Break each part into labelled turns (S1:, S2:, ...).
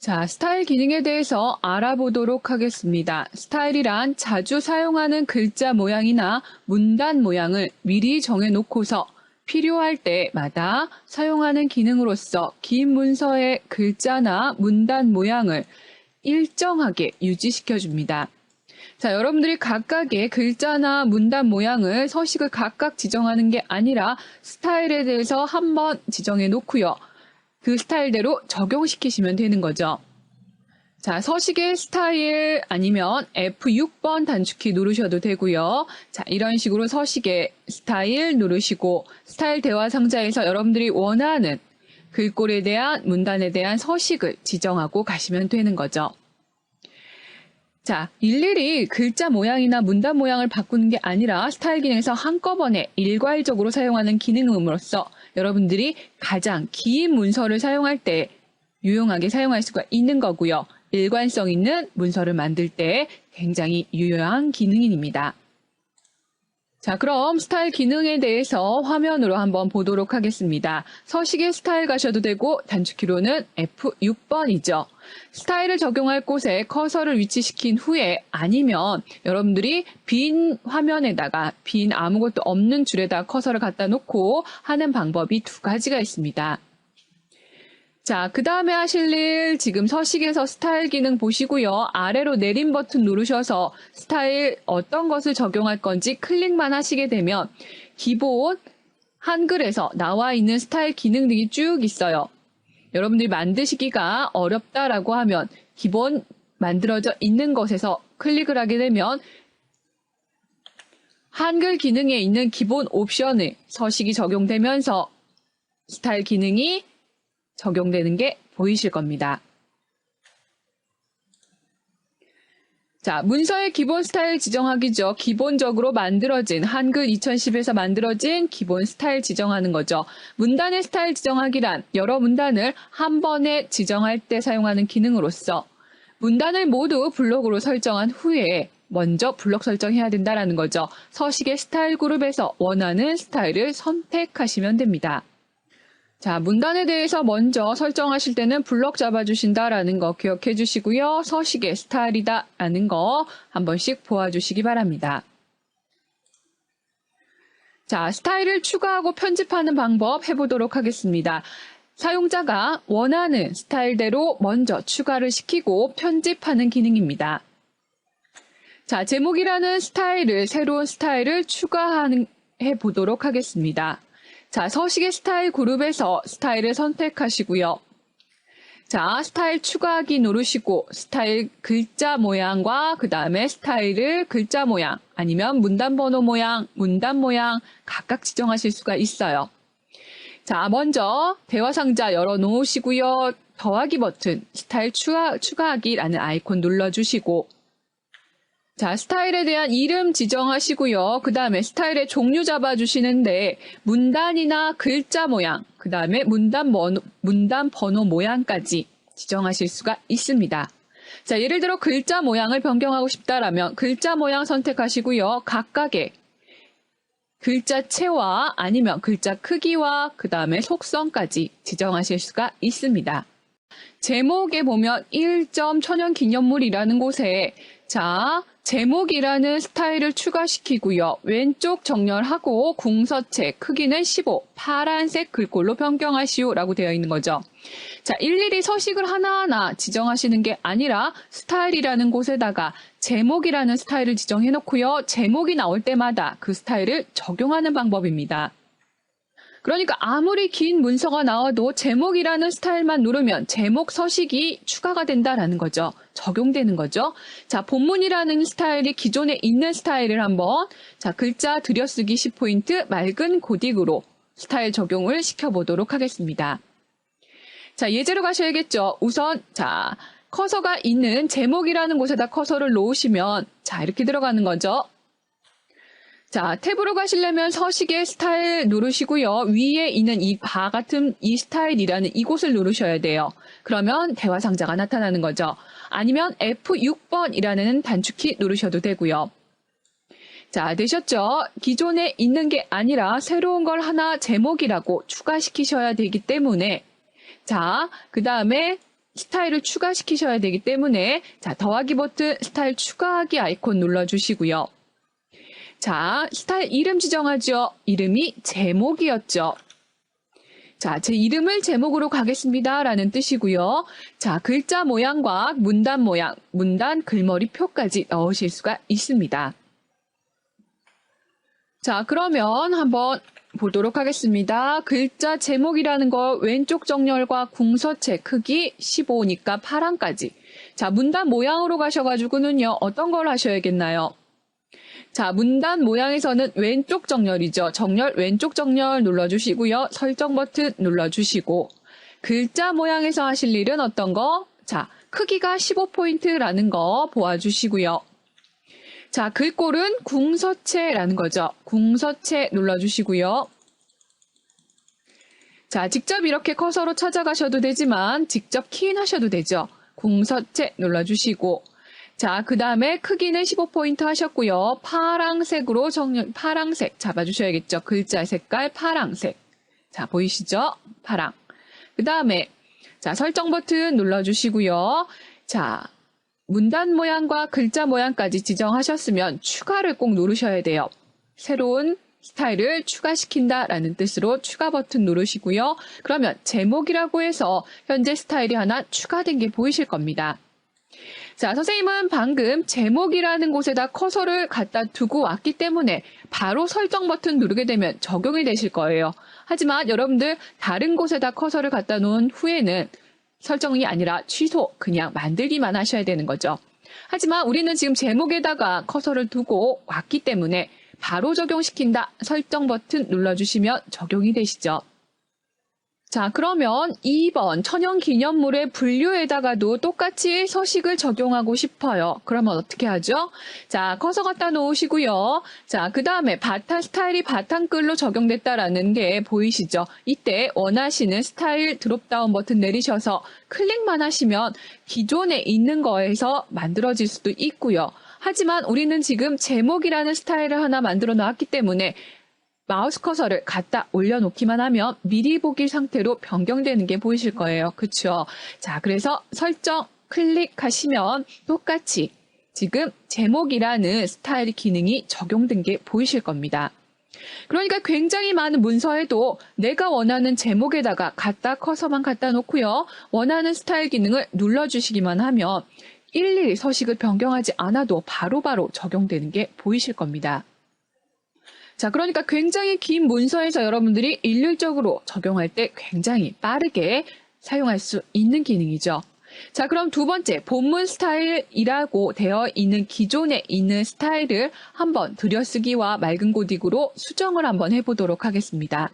S1: 자, 스타일 기능에 대해서 알아보도록 하겠습니다. 스타일이란 자주 사용하는 글자 모양이나 문단 모양을 미리 정해놓고서 필요할 때마다 사용하는 기능으로서 긴 문서의 글자나 문단 모양을 일정하게 유지시켜 줍니다. 자, 여러분들이 각각의 글자나 문단 모양을 서식을 각각 지정하는 게 아니라 스타일에 대해서 한번 지정해 놓고요. 그 스타일대로 적용시키시면 되는 거죠. 자, 서식의 스타일 아니면 F6번 단축키 누르셔도 되고요. 자, 이런 식으로 서식의 스타일 누르시고 스타일 대화 상자에서 여러분들이 원하는 글꼴에 대한 문단에 대한 서식을 지정하고 가시면 되는 거죠. 자, 일일이 글자 모양이나 문단 모양을 바꾸는 게 아니라 스타일 기능에서 한꺼번에 일괄적으로 사용하는 기능으로서 여러분들이 가장 긴 문서를 사용할 때 유용하게 사용할 수가 있는 거고요. 일관성 있는 문서를 만들 때 굉장히 유효한 기능입니다. 자, 그럼 스타일 기능에 대해서 화면으로 한번 보도록 하겠습니다. 서식의 스타일 가셔도 되고 단축키로는 F6번이죠. 스타일을 적용할 곳에 커서를 위치시킨 후에 아니면 여러분들이 빈 화면에다가 빈 아무것도 없는 줄에다 커서를 갖다 놓고 하는 방법이 두 가지가 있습니다. 자, 그 다음에 하실 일 지금 서식에서 스타일 기능 보시고요. 아래로 내림 버튼 누르셔서 스타일 어떤 것을 적용할 건지 클릭만 하시게 되면 기본 한글에서 나와 있는 스타일 기능들이 쭉 있어요. 여러분들이 만드시기가 어렵다라고 하면 기본 만들어져 있는 것에서 클릭을 하게 되면 한글 기능에 있는 기본 옵션을 서식이 적용되면서 스타일 기능이 적용되는 게 보이실 겁니다. 자, 문서의 기본 스타일 지정하기죠. 기본적으로 만들어진 한글 2010에서 만들어진 기본 스타일 지정하는 거죠. 문단의 스타일 지정하기란 여러 문단을 한 번에 지정할 때 사용하는 기능으로서 문단을 모두 블록으로 설정한 후에 먼저 블록 설정해야 된다라는 거죠. 서식의 스타일 그룹에서 원하는 스타일을 선택하시면 됩니다. 자, 문단에 대해서 먼저 설정하실 때는 블럭 잡아주신다라는 거 기억해 주시고요. 서식의 스타일이다라는 거 한 번씩 보아주시기 바랍니다. 자, 스타일을 추가하고 편집하는 방법 해보도록 하겠습니다. 사용자가 원하는 스타일대로 먼저 추가를 시키고 편집하는 기능입니다. 자, 제목이라는 스타일을, 새로운 스타일을 추가해 보도록 하겠습니다. 자, 서식의 스타일 그룹에서 스타일을 선택하시고요. 자, 스타일 추가하기 누르시고 스타일 글자 모양과 그 다음에 스타일을 글자 모양 아니면 문단 번호 모양, 문단 모양 각각 지정하실 수가 있어요. 자, 먼저 대화 상자 열어 놓으시고요. 더하기 버튼 스타일 추가, 추가하기라는 아이콘 눌러주시고 자, 스타일에 대한 이름 지정하시고요. 그 다음에 스타일의 종류 잡아주시는데 문단이나 글자 모양, 그 다음에 문단 번호, 문단 번호 모양까지 지정하실 수가 있습니다. 자, 예를 들어 글자 모양을 변경하고 싶다라면 글자 모양 선택하시고요. 각각의 글자체와 아니면 글자 크기와 그 다음에 속성까지 지정하실 수가 있습니다. 제목에 보면 1점 천연 기념물이라는 곳에 자, 제목이라는 스타일을 추가시키고요. 왼쪽 정렬하고 궁서체 크기는 15, 파란색 글꼴로 변경하시오 라고 되어 있는 거죠. 자, 일일이 서식을 하나하나 지정하시는 게 아니라 스타일이라는 곳에다가 제목이라는 스타일을 지정해 놓고요. 제목이 나올 때마다 그 스타일을 적용하는 방법입니다. 그러니까 아무리 긴 문서가 나와도 제목이라는 스타일만 누르면 제목 서식이 추가가 된다라는 거죠. 적용되는 거죠. 자, 본문이라는 스타일이 기존에 있는 스타일을 한번 자, 글자 들여쓰기 10포인트 맑은 고딕으로 스타일 적용을 시켜보도록 하겠습니다. 자, 예제로 가셔야겠죠. 우선 자, 커서가 있는 제목이라는 곳에다 커서를 놓으시면 자, 이렇게 들어가는 거죠. 자, 탭으로 가시려면 서식의 스타일 누르시고요. 위에 있는 이 바 같은 이 스타일이라는 이곳을 누르셔야 돼요. 그러면 대화 상자가 나타나는 거죠. 아니면 F6번이라는 단축키 누르셔도 되고요. 자, 되셨죠? 기존에 있는 게 아니라 새로운 걸 하나 제목이라고 추가시키셔야 되기 때문에 자, 그 다음에 스타일을 추가시키셔야 되기 때문에 자, 더하기 버튼 스타일 추가하기 아이콘 눌러주시고요. 자, 스타일 이름 지정하죠. 이름이 제목이었죠. 자, 제 이름을 제목으로 가겠습니다. 라는 뜻이고요. 자, 글자 모양과 문단 모양, 문단 글머리표까지 넣으실 수가 있습니다. 자, 그러면 한번 보도록 하겠습니다. 글자 제목이라는 거 왼쪽 정렬과 궁서체 크기 15니까 파랑까지. 자, 문단 모양으로 가셔가지고는요, 어떤 걸 하셔야겠나요? 자, 문단 모양에서는 왼쪽 정렬이죠. 정렬, 왼쪽 정렬 눌러주시고요. 설정 버튼 눌러주시고, 글자 모양에서 하실 일은 어떤 거? 자, 크기가 15포인트라는 거 보아주시고요. 자, 글꼴은 궁서체라는 거죠. 궁서체 눌러주시고요. 자, 직접 이렇게 커서로 찾아가셔도 되지만 직접 키인하셔도 되죠. 궁서체 눌러주시고 자, 그 다음에 크기는 15포인트 하셨고요. 파랑색으로 정렬, 파랑색 잡아주셔야겠죠. 글자 색깔 파랑색. 자, 보이시죠? 파랑. 그 다음에 자, 설정 버튼 눌러주시고요. 자, 문단 모양과 글자 모양까지 지정하셨으면 추가를 꼭 누르셔야 돼요. 새로운 스타일을 추가시킨다 라는 뜻으로 추가 버튼 누르시고요. 그러면 제목이라고 해서 현재 스타일이 하나 추가된 게 보이실 겁니다. 자, 선생님은 방금 제목이라는 곳에다 커서를 갖다 두고 왔기 때문에 바로 설정 버튼 누르게 되면 적용이 되실 거예요. 하지만 여러분들 다른 곳에다 커서를 갖다 놓은 후에는 설정이 아니라 취소, 그냥 만들기만 하셔야 되는 거죠. 하지만 우리는 지금 제목에다가 커서를 두고 왔기 때문에 바로 적용시킨다 설정 버튼 눌러주시면 적용이 되시죠. 자, 그러면 2번 천연 기념물의 분류에다가도 똑같이 서식을 적용하고 싶어요. 그러면 어떻게 하죠? 자, 커서 갖다 놓으시고요. 자, 그 다음에 바탕 스타일이 바탕글로 적용됐다라는 게 보이시죠? 이때 원하시는 스타일 드롭다운 버튼 내리셔서 클릭만 하시면 기존에 있는 거에서 만들어질 수도 있고요. 하지만 우리는 지금 제목이라는 스타일을 하나 만들어 놨기 때문에 마우스 커서를 갖다 올려놓기만 하면 미리 보기 상태로 변경되는 게 보이실 거예요. 그쵸? 자, 그래서 설정 클릭하시면 똑같이 지금 제목이라는 스타일 기능이 적용된 게 보이실 겁니다. 그러니까 굉장히 많은 문서에도 내가 원하는 제목에다가 갖다 커서만 갖다 놓고요. 원하는 스타일 기능을 눌러주시기만 하면 일일이 서식을 변경하지 않아도 바로바로 바로 적용되는 게 보이실 겁니다. 자, 그러니까 굉장히 긴 문서에서 여러분들이 일률적으로 적용할 때 굉장히 빠르게 사용할 수 있는 기능이죠. 자, 그럼 두 번째, 본문 스타일이라고 되어 있는 기존에 있는 스타일을 한번 들여쓰기와 맑은 고딕으로 수정을 한번 해보도록 하겠습니다.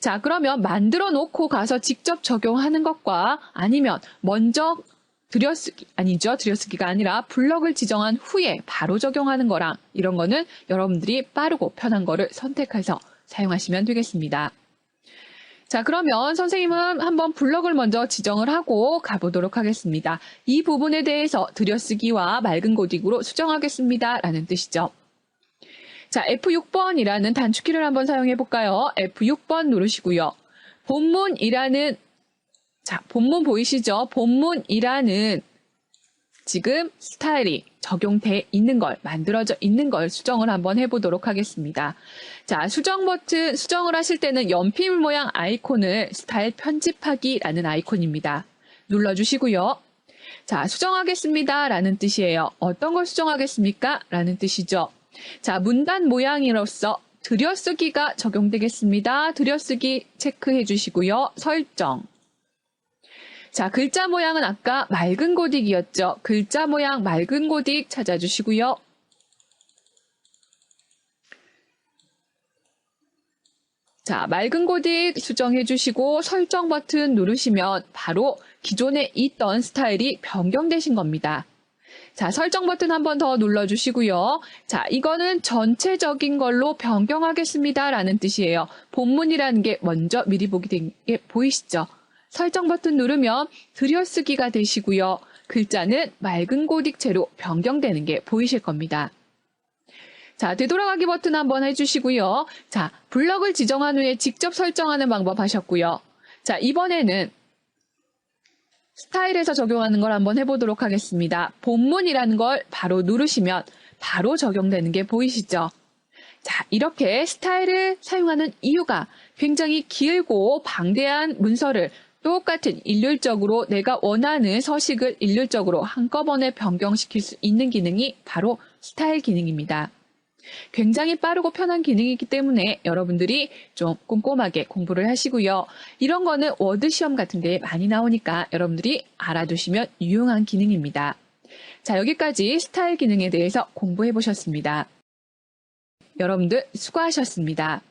S1: 자, 그러면 만들어 놓고 가서 직접 적용하는 것과 아니면 먼저 들여쓰기 아니죠. 들여쓰기가 아니라 블럭을 지정한 후에 바로 적용하는 거랑 이런 거는 여러분들이 빠르고 편한 거를 선택해서 사용하시면 되겠습니다. 자, 그러면 선생님은 한번 블럭을 먼저 지정을 하고 가보도록 하겠습니다. 이 부분에 대해서 들여쓰기와 맑은 고딕으로 수정하겠습니다. 라는 뜻이죠. 자, F6번이라는 단축키를 한번 사용해 볼까요? F6번 누르시고요. 본문이라는 자, 본문 보이시죠? 본문이라는 지금 스타일이 적용돼 있는 걸, 만들어져 있는 걸 수정을 한번 해보도록 하겠습니다. 자, 수정 버튼, 수정을 하실 때는 연필 모양 아이콘을 스타일 편집하기라는 아이콘입니다. 눌러주시고요. 자, 수정하겠습니다. 라는 뜻이에요. 어떤 걸 수정하겠습니까? 라는 뜻이죠. 자, 문단 모양으로서 들여쓰기가 적용되겠습니다. 들여쓰기 체크해 주시고요. 설정. 자, 글자 모양은 아까 맑은 고딕이었죠. 글자 모양 맑은 고딕 찾아주시고요. 자, 맑은 고딕 수정해 주시고 설정 버튼 누르시면 바로 기존에 있던 스타일이 변경되신 겁니다. 자, 설정 버튼 한 번 더 눌러 주시고요. 자, 이거는 전체적인 걸로 변경하겠습니다. 라는 뜻이에요. 본문이라는 게 먼저 미리 보기 된 게 보이시죠? 설정 버튼 누르면 들여쓰기가 되시고요. 글자는 맑은 고딕체로 변경되는 게 보이실 겁니다. 자, 되돌아가기 버튼 한번 해주시고요. 자, 블럭을 지정한 후에 직접 설정하는 방법 하셨고요. 자, 이번에는 스타일에서 적용하는 걸 한번 해보도록 하겠습니다. 본문이라는 걸 바로 누르시면 바로 적용되는 게 보이시죠? 자, 이렇게 스타일을 사용하는 이유가 굉장히 길고 방대한 문서를 똑같은 일률적으로 내가 원하는 서식을 일률적으로 한꺼번에 변경시킬 수 있는 기능이 바로 스타일 기능입니다. 굉장히 빠르고 편한 기능이기 때문에 여러분들이 좀 꼼꼼하게 공부를 하시고요. 이런 거는 워드 시험 같은 데 많이 나오니까 여러분들이 알아두시면 유용한 기능입니다. 자, 여기까지 스타일 기능에 대해서 공부해 보셨습니다. 여러분들 수고하셨습니다.